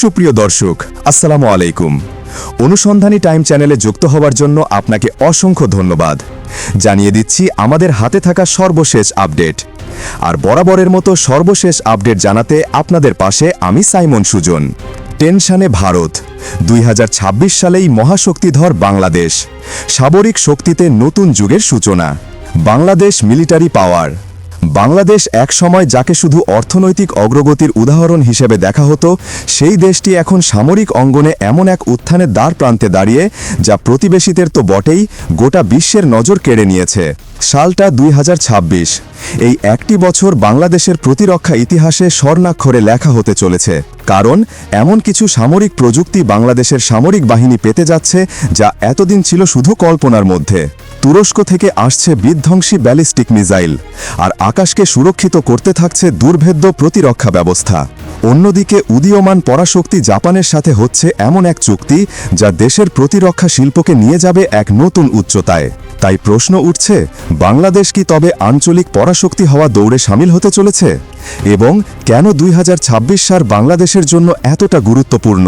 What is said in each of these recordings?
সুপ্রিয় দর্শক, আসসালামু আলাইকুম। অনুসন্ধানী টাইম চ্যানেলে যুক্ত হওয়ার জন্য আপনাকে অসংখ্য ধন্যবাদ। জানিয়ে দিচ্ছি, আমাদের হাতে থাকা সর্বশেষ আপডেট। আর বরাবরের মতো সর্বশেষ আপডেট জানাতে আপনাদের পাশে আমি সাইমন সুজন। টেনশানে ভারত, দুই হাজার ছাব্বিশ সালেই মহাশক্তিধর বাংলাদেশ। সামরিক শক্তিতে নতুন যুগের সূচনা। বাংলাদেশ মিলিটারি পাওয়ার। বাংলাদেশ এক সময় যাকে শুধু অর্থনৈতিক অগ্রগতির উদাহরণ হিসেবে দেখা হতো, সেই দেশটি এখন সামরিক অঙ্গনে এমন এক উত্থানের দ্বার প্রান্তে দাঁড়িয়ে, যা প্রতিবেশীদের তো বটেই, গোটা বিশ্বের নজর কেড়ে নিয়েছে। সালটা দুই হাজার ছাব্বিশ। এই একটি বছর বাংলাদেশের প্রতিরক্ষা ইতিহাসে স্বর্ণাক্ষরে লেখা হতে চলেছে। কারণ, এমন কিছু সামরিক প্রযুক্তি বাংলাদেশের সামরিক বাহিনী পেতে যাচ্ছে যা এতদিন ছিল শুধু কল্পনার মধ্যে। তুরস্ক থেকে আসছে বিধ্বংসী ব্যালিস্টিক মিসাইল, আর আকাশকে সুরক্ষিত করতে থাকছে দুর্ভেদ্য প্রতিরক্ষা ব্যবস্থা। অন্যদিকে উদীয়মান পরাশক্তি জাপানের সাথে হচ্ছে এমন এক চুক্তি যা দেশের প্রতিরক্ষা শিল্পকে নিয়ে যাবে এক নতুন উচ্চতায়। তাই প্রশ্ন উঠছে, বাংলাদেশ কি তবে আঞ্চলিক পরাশক্তি হওয়া দৌড়ে সামিল হতে চলেছে? এবং কেন দুই হাজার ছাব্বিশ সাল বাংলাদেশের জন্য এতটা গুরুত্বপূর্ণ?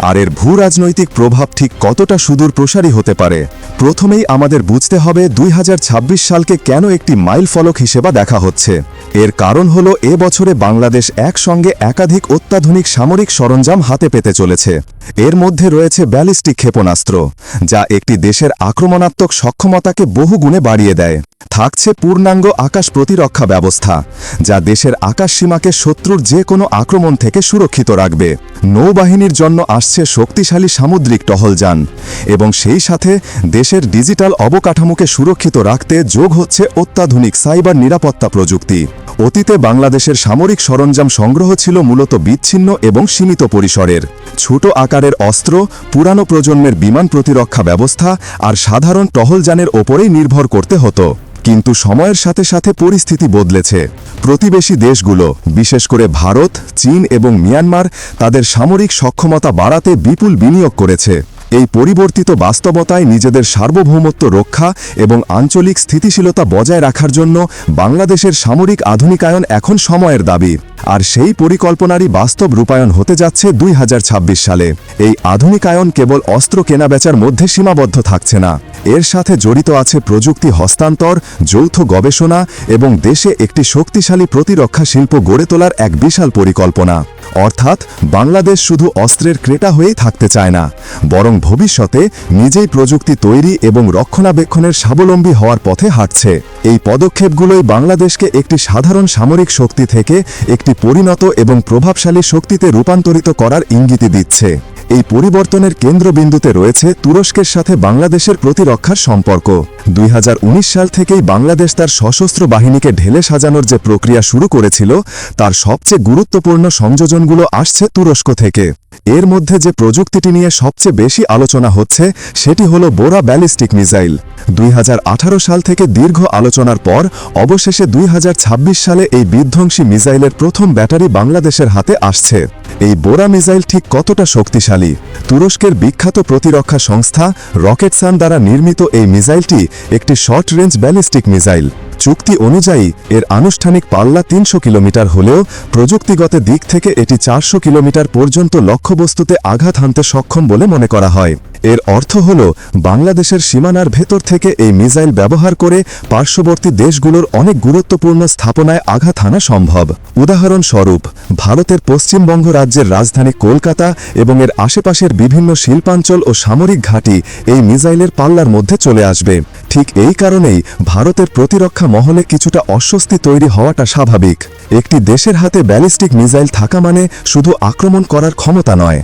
আর এর ভূ রাজনৈতিক প্রভাব ঠিক কতটা সুদূর প্রসারী হতে পারে? প্রথমেই আমাদের বুঝতে হবে দুই হাজার ছাব্বিশ সালকে কেন একটি মাইল ফলক হিসেবে দেখা হচ্ছে। এর কারণ হল এ বছরে বাংলাদেশ একসঙ্গে একাধিক অত্যাধুনিক সামরিক সরঞ্জাম হাতে পেতে চলেছে। এর মধ্যে রয়েছে ব্যালিস্টিক ক্ষেপণাস্ত্র, যা একটি দেশের আক্রমণাত্মক সক্ষমতাকে বহুগুণে বাড়িয়ে দেয়। থাকছে পূর্ণাঙ্গ আকাশ প্রতিরক্ষা ব্যবস্থা, যা দেশের আকাশ সীমাকে শত্রুর যে কোনো আক্রমণ থেকে সুরক্ষিত রাখবে। নৌবাহিনীর জন্য আসছে শক্তিশালী সামুদ্রিক টহলযান, এবং সেই সাথে দেশের ডিজিটাল অবকাঠামোকে সুরক্ষিত রাখতে যোগ হচ্ছে অত্যাধুনিক সাইবার নিরাপত্তা প্রযুক্তি। অতীতে বাংলাদেশের সামরিক সরঞ্জাম সংগ্রহ ছিল মূলত বিচ্ছিন্ন এবং সীমিত পরিসরের। ছোট আকারের অস্ত্র, পুরানো প্রজন্মের বিমান প্রতিরক্ষা ব্যবস্থা আর সাধারণ টহলযানের ওপরেই নির্ভর করতে হতো। কিন্তু সময়ের সাথে সাথে পরিস্থিতি বদলেছে। প্রতিবেশী দেশগুলো, বিশেষ করে ভারত, চীন এবং মিয়ানমার, তাদের সামরিক সক্ষমতা বাড়াতে বিপুল বিনিয়োগ করেছে। এই পরিবর্তিত বাস্তবতায় নিজেদের সার্বভৌমত্ব রক্ষা এবং আঞ্চলিক স্থিতিশীলতা বজায় রাখার জন্য বাংলাদেশের সামরিক আধুনিকায়ন এখন সময়ের দাবি। আর সেই পরিকল্পনারই বাস্তব রূপায়ণ হতে যাচ্ছে দুই হাজার ছাব্বিশ সালে। এই আধুনিকায়ন কেবল অস্ত্র কেনাবেচার মধ্যে সীমাবদ্ধ থাকছে না। এর সাথে জড়িত আছে প্রযুক্তি হস্তান্তর, যৌথ গবেষণা এবং দেশে একটি শক্তিশালী প্রতিরক্ষা শিল্প গড়ে তোলার এক বিশাল পরিকল্পনা। অর্থাৎ বাংলাদেশ শুধু অস্ত্রের ক্রেটা হয়েই থাকতে চায় না, বরং ভবিষ্যতে নিজেই প্রযুক্তি তৈরি এবং রক্ষণাবেক্ষণের স্বাবলম্বী হওয়ার পথে হাঁটছে। এই পদক্ষেপগুলোই বাংলাদেশকে একটি সাধারণ সামরিক শক্তি থেকে একটি পরিণত এবং প্রভাবশালী শক্তিতে রূপান্তরিত করার ইঙ্গিতি দিচ্ছে। এই পরিবর্তনের কেন্দ্রবিন্দুতে রয়েছে তুরস্কের সাথে বাংলাদেশের প্রতিরক্ষার সম্পর্ক। দুই হাজার উনিশ সাল থেকেই বাংলাদেশ তার সশস্ত্র বাহিনীকে ঢেলে সাজানোর যে প্রক্রিয়া শুরু করেছিল, তার সবচেয়ে গুরুত্বপূর্ণ সংযোজনগুলো আসছে তুরস্ক থেকে। এর মধ্যে যে প্রযুক্তিটি নিয়ে সবচেয়ে বেশি আলোচনা হচ্ছে, সেটি হল বোরা ব্যালিস্টিক মিসাইল। দুই হাজার আঠারো সাল থেকে দীর্ঘ আলোচনার পর, অবশেষে দুই হাজার ছাব্বিশ সালে এই বিধ্বংসী মিসাইলের প্রথম ব্যাটারি বাংলাদেশের হাতে আসছে। এই বোরা মিসাইল ঠিক কতটা শক্তিশালী? তুরস্কের বিখ্যাত প্রতিরক্ষা সংস্থা রকেটসান দ্বারা নির্মিত এই মিসাইলটি একটি শর্ট রেঞ্জ ব্যালিস্টিক মিসাইল। চুক্তি অনুযায়ী, এর আনুষ্ঠানিক পাল্লা তিনশো কিলোমিটার হলেও প্রযুক্তিগত দিক থেকে এটি চারশো কিলোমিটার পর্যন্ত লক্ষ্যবস্তুতে আঘাত হানতে সক্ষম বলে মনে করা হয়। এর অর্থ হল, বাংলাদেশের সীমানার ভেতর থেকে এই মিসাইল ব্যবহার করে পার্শ্ববর্তী দেশগুলোর অনেক গুরুত্বপূর্ণ স্থাপনায় আঘাত হানা সম্ভব। উদাহরণস্বরূপ, ভারতের পশ্চিমবঙ্গ রাজ্যের রাজধানী কলকাতা এবং এর আশেপাশের বিভিন্ন শিল্পাঞ্চল ও সামরিক ঘাঁটি এই মিসাইলের পাল্লার মধ্যে চলে আসবে। ঠিক এই কারণেই ভারতের প্রতিরক্ষা মহলে কিছুটা অস্বস্তি তৈরি হওয়াটা স্বাভাবিক। একটি দেশের হাতে ব্যালিস্টিক মিসাইল থাকা মানে শুধু আক্রমণ করার ক্ষমতা নয়।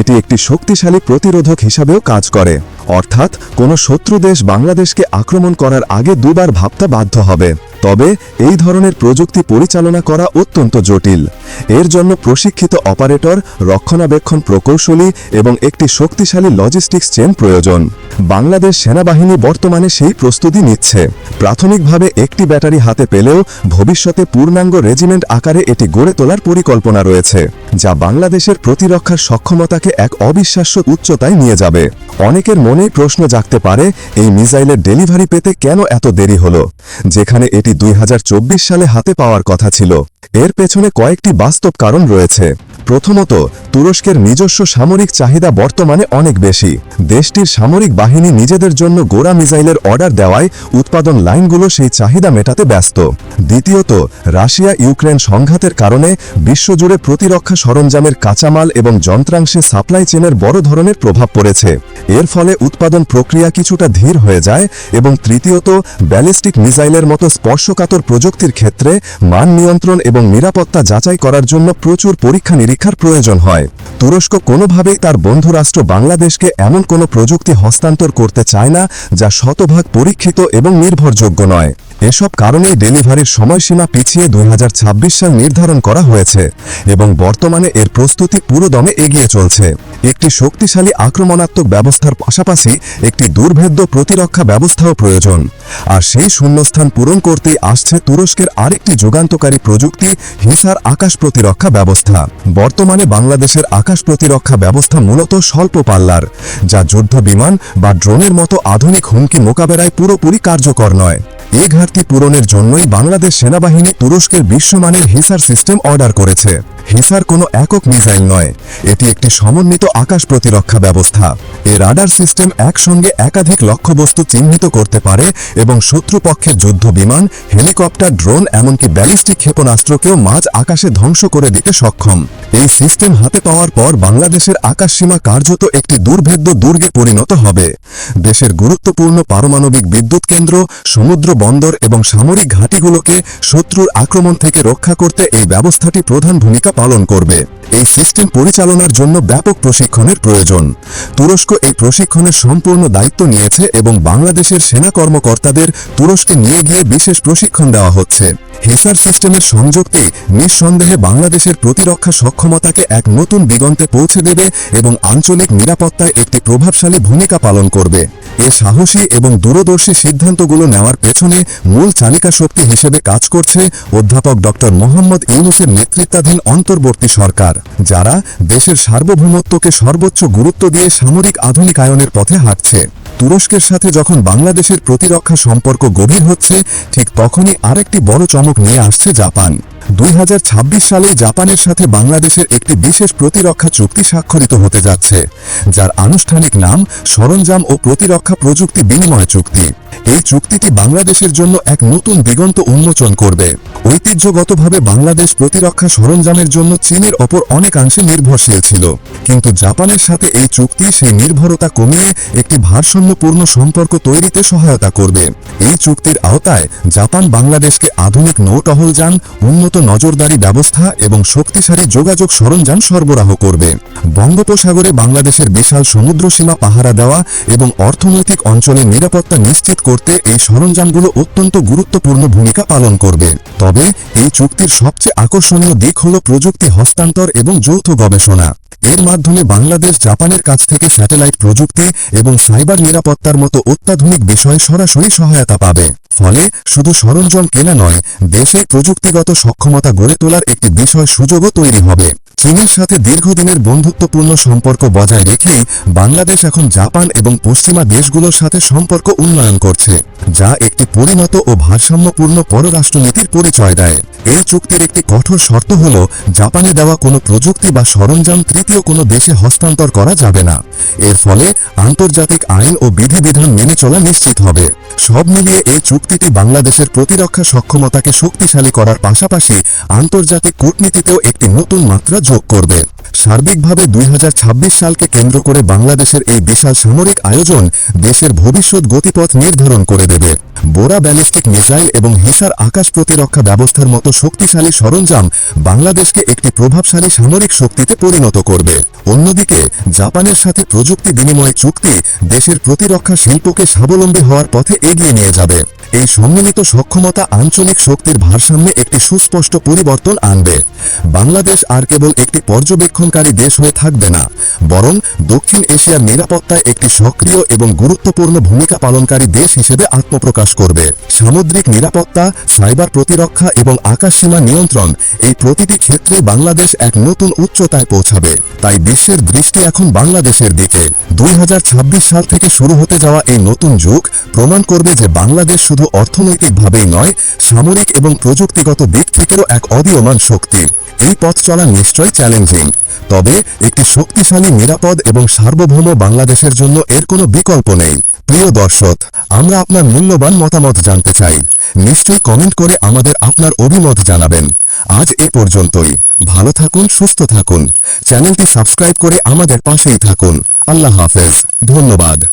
এটি একটি শক্তিশালী প্রতিরোধক হিসাবেও কাজ করে। অর্থাৎ কোনো শত্রু দেশ বাংলাদেশকে আক্রমণ করার আগে দুবার ভাবতে বাধ্য হবে। তবে এই ধরনের প্রযুক্তি পরিচালনা করা অত্যন্ত জটিল। এর জন্য প্রশিক্ষিত অপারেটর, রক্ষণাবেক্ষণ প্রকৌশলী এবং একটি শক্তিশালী লজিস্টিক্স চেন প্রয়োজন। বাংলাদেশ সেনাবাহিনী বর্তমানে সেই প্রস্তুতি নিচ্ছে। প্রাথমিকভাবে একটি ব্যাটারি হাতে পেলেও ভবিষ্যতে পূর্ণাঙ্গ রেজিমেন্ট আকারে এটি গড়ে তোলার পরিকল্পনা রয়েছে। যা বাংলাদেশের প্রতিরক্ষার সক্ষমতাকে এক অবিশ্বাস্য উচ্চতায় নিয়ে যাবে। অনেকের মনে প্রশ্ন জাগতে পারে, এই মিসাইলের ডেলিভারি পেতে কেন এত দেরি হলো? যেখানে এটি দুই হাজার চব্বিশ সালে হাতে পাওয়ার কথা ছিল। এর পেছনে কয়েকটি বাস্তব কারণ রয়েছে। প্রথমত, তুরস্কের নিজস্ব সামরিক চাহিদা বর্তমানে অনেক বেশি। দেশটির সামরিক বাহিনী নিজেদের জন্য গোড়া মিসাইলের অর্ডার দেওয়ায় উৎপাদন লাইনগুলো সেই চাহিদা মেটাতে ব্যস্ত। দ্বিতীয়ত, রাশিয়া ইউক্রেন সংঘাতের কারণে বিশ্বজুড়ে প্রতিরক্ষা সরঞ্জামের কাঁচামাল এবং যন্ত্রাংশে সাপ্লাই চেনের বড় ধরনের প্রভাব পড়েছে। এর ফলে উৎপাদন প্রক্রিয়া কিছুটা ধীর হয়ে যায় এবং তৃতীয়ত, ব্যালিস্টিক মিসাইলের মতো স্পর্শকাতর প্রযুক্তির ক্ষেত্রে মান নিয়ন্ত্রণ এবং নিরাপত্তা যাচাই করার জন্য প্রচুর পরীক্ষা নিরীক্ষার প্রয়োজন হয়। তুরস্ক কোনোভাবেই তার বন্ধুরাষ্ট্র বাংলাদেশকে এমন কোনো প্রযুক্তি হস্তান্তর করতে চায় না, যা শতভাগ পরীক্ষিত এবং নির্ভরযোগ্য নয়। এসব কারণেই ডেলিভারির সময়সীমা পিছিয়ে দুই হাজার ছাব্বিশ সাল নির্ধারণ করা হয়েছে এবং বর্তমানে এর প্রস্তুতি পুরোদমে এগিয়ে চলছে। একটি শক্তিশালী আক্রমণাত্মক ব্যবস্থার পাশাপাশি একটি দুর্ভেদ্য প্রতিরক্ষা ব্যবস্থাও প্রয়োজন। আর সেই শূন্যস্থান পূরণ করতেই আসছে তুরস্কের আরেকটি যুগান্তকারী প্রযুক্তি, হিসার আকাশ প্রতিরক্ষা ব্যবস্থা। বর্তমানে বাংলাদেশের আকাশ প্রতিরক্ষা ব্যবস্থা মূলত স্বল্প পাল্লার, যা যুদ্ধ বিমান বা ড্রোনের মতো আধুনিক হুমকি মোকাবেলায় পুরোপুরি কার্যকর নয়। এই ঘাটতি পূরণের জন্যই বাংলাদেশ সেনাবাহিনী তুরস্কের বিশ্বমানের হিসার সিস্টেম অর্ডার করেছে। হিসার কোনো একক মিসাইল নয়। এটি একটি সমন্বিত আকাশ প্রতিরক্ষা ব্যবস্থা। এ রাডার সিস্টেম একসঙ্গে একাধিক লক্ষ্যবস্তু চিহ্নিত করতে পারে এবং শত্রুপক্ষের যুদ্ধ বিমান, হেলিকপ্টার, ড্রোন, এমনকি ব্যালিস্টিক ক্ষেপণাস্ত্রকেও মাঝ আকাশে ধ্বংস করে দিতে সক্ষম। এই সিস্টেম হাতে পাওয়ার পর বাংলাদেশের আকাশসীমা কার্যত একটি দুর্ভেদ্য দুর্গে পরিণত হবে। দেশের গুরুত্বপূর্ণ পারমাণবিক বিদ্যুৎ কেন্দ্র, সমুদ্র বন্দর এবং সামরিক ঘাঁটিগুলোকে শত্রুর আক্রমণ থেকে রক্ষা করতে এই ব্যবস্থাটি প্রধান ভূমিকা পালন করবে। এই সিস্টেম পরিচালনার জন্য ব্যাপক প্রশিক্ষণের প্রয়োজন। তুরস্ক এই প্রশিক্ষণের সম্পূর্ণ দায়িত্ব নিয়েছে এবং বাংলাদেশের সেনা কর্মকর্তাদের তুরস্কে নিয়ে গিয়ে বিশেষ প্রশিক্ষণ দেওয়া হচ্ছে। হেসার সিস্টেমের সংযুক্তি নিঃসন্দেহে বাংলাদেশের প্রতিরক্ষা সক্ষমতাকে এক নতুন দিগন্তে পৌঁছে দেবে এবং আঞ্চলিক নিরাপত্তায় একটি প্রভাবশালী ভূমিকা পালন করবে। এ সাহসী এবং দূরদর্শী সিদ্ধান্তগুলো নেওয়ার পেছনে মূল চালিকা শক্তি হিসেবে কাজ করছে অধ্যাপক ড মোহাম্মদ ইউনুসের নেতৃত্বাধীন অন্তর্বর্তী সরকার, যারা দেশের সার্বভৌমত্বকে সর্বোচ্চ গুরুত্ব দিয়ে সামরিক আধুনিকায়নের পথে হাঁটছে। তুরস্কের সাথে যখন বাংলাদেশের প্রতিরক্ষা সম্পর্ক গভীর হচ্ছে, ঠিক তখনই আরেকটি বড় চমক নিয়ে আসছে জাপান। দুই হাজার ছাব্বিশ সালে জাপানের সাথে বাংলাদেশের একটি বিশেষ প্রতিরক্ষা চুক্তি স্বাক্ষরিত হতে যাচ্ছে, যার আনুষ্ঠানিক নাম সরঞ্জাম ও প্রতিরক্ষা প্রযুক্তি বিনিময় চুক্তি। এই চুক্তিটি বাংলাদেশের জন্য এক নতুন দিগন্ত উন্মোচন করবে। ঐতিহ্যগতভাবে বাংলাদেশ প্রতিরক্ষা সরঞ্জামের জন্য চীনের ওপর অনেকাংশে নির্ভরশীল ছিল। কিন্তু জাপানের সাথে এই চুক্তি সেই নির্ভরতা কমিয়ে একটি ভারসাম্যপূর্ণ সম্পর্ক তৈরিতে সহায়তা করবে। এই চুক্তির আওতায় জাপান বাংলাদেশকে আধুনিক নৌটহল যান, উন্নত নজরদারি ব্যবস্থা এবং শক্তিশালী যোগাযোগ সরঞ্জাম সরবরাহ করবে। বঙ্গোপসাগরে বাংলাদেশের বিশাল সমুদ্রসীমা পাহারা দেওয়া এবং অর্থনৈতিক অঞ্চলের নিরাপত্তা নিশ্চিত করতে এই সরঞ্জামগুলো অত্যন্ত গুরুত্বপূর্ণ ভূমিকা পালন করবে। তবে এই চুক্তির সবচেয়ে আকর্ষণীয় দিক হল প্রযুক্তি হস্তান্তর এবং যৌথ গবেষণা। এর মাধ্যমে বাংলাদেশ জাপানের কাছ থেকে স্যাটেলাইট প্রযুক্তি এবং সাইবার নিরাপত্তার মতো অত্যাধুনিক বিষয়ে সরাসরি সহায়তা পাবে। ফলে শুধু সরঞ্জাম কেনা নয় দেশে প্রযুক্তিগত সক্ষমতা গড়ে তোলার একটি বিষয় সুযোগও তৈরি হবে। চীনের সাথে দীর্ঘদিনের বন্ধুত্বপূর্ণ সম্পর্ক বজায় রেখেই বাংলাদেশ এখন জাপান এবং পশ্চিমা দেশগুলোর সাথে সম্পর্ক উন্নয়ন করছে। যা একটি পরিণত ও ভারসাম্যপূর্ণ পররাষ্ট্রনীতির পরিচয় দেয়। এই চুক্তির একটি কঠোর শর্ত হল, জাপানে দেওয়া কোনো প্রযুক্তি বা সরঞ্জাম তৃতীয় কোনো দেশে হস্তান্তর করা যাবে না। এর ফলে আন্তর্জাতিক আইন ও বিধিবিধান মেনে চলা নিশ্চিত হবে। সব মিলিয়ে এই চুক্তিটি বাংলাদেশের প্রতিরক্ষা সক্ষমতাকে শক্তিশালী করার পাশাপাশি আন্তর্জাতিক কূটনীতিতেও একটি নতুন মাত্রা যোগ করবে। সার্বিকভাবে দুই হাজার ছাব্বিশ সালকে কেন্দ্র করে বাংলাদেশের এই বিশাল সামরিক আয়োজন দেশের ভবিষ্যৎ গতিপথ নির্ধারণ করে দেবে। বোরা ব্যালিস্টিক মিসাইল এবং হিসার আকাশ প্রতিরক্ষা ব্যবস্থার মতো শক্তিশালী সরঞ্জাম বাংলাদেশকে একটি প্রভাবশালী সামরিক শক্তিতে পরিণত করবে। অন্যদিকে, জাপানের সাথে প্রযুক্তি বিনিময় চুক্তি দেশের প্রতিরক্ষা শিল্পকে স্বাবলম্বী হওয়ার পথে এগিয়ে নিয়ে যাবে। এই সম্মিলিত সক্ষমতা আঞ্চলিক শক্তির ভারসাম্যে একটি সুস্পষ্ট পরিবর্তন আনবে। বাংলাদেশ আর কেবল একটি পর্যবেক্ষণকারী দেশ হয়ে থাকবে না, বরং দক্ষিণ এশিয়ার নিরাপত্তায় একটি সক্রিয় এবং গুরুত্বপূর্ণ ভূমিকা পালনকারী দেশ হিসেবে আত্মপ্রকাশ করবে। সামুদ্রিক নিরাপত্তা, সাইবার প্রতিরক্ষা এবং আকাশসীমা নিয়ন্ত্রণ এই প্রতিটি ক্ষেত্রে বাংলাদেশ এক নতুন উচ্চতায় পৌঁছাবে। তাই বিশ্বের দৃষ্টি এখন বাংলাদেশের দিকে। দুই হাজার ছাব্বিশ সাল থেকে শুরু হতে যাওয়া এই নতুন যুগ প্রমাণ করবে যে বাংলাদেশ শুধু শুধু অর্থনৈতিকভাবেই নয়, সামরিক এবং প্রযুক্তিগত দিক থেকেও এক অদীয়মান শক্তি। এই পথ চলা নিশ্চয় চ্যালেঞ্জিং। তবে একটি শক্তিশালী, নিরাপদ এবং সার্বভৌম বাংলাদেশের জন্য এর কোনো বিকল্প নেই। প্রিয় দর্শক, আমরা আপনার মূল্যবান মতামত জানতে চাই। নিশ্চয়ই কমেন্ট করে আমাদের আপনার অভিমত জানাবেন। আজ এ পর্যন্তই। ভালো থাকুন, সুস্থ থাকুন। চ্যানেলটি সাবস্ক্রাইব করে আমাদের পাশেই থাকুন। আল্লাহ হাফেজ। ধন্যবাদ।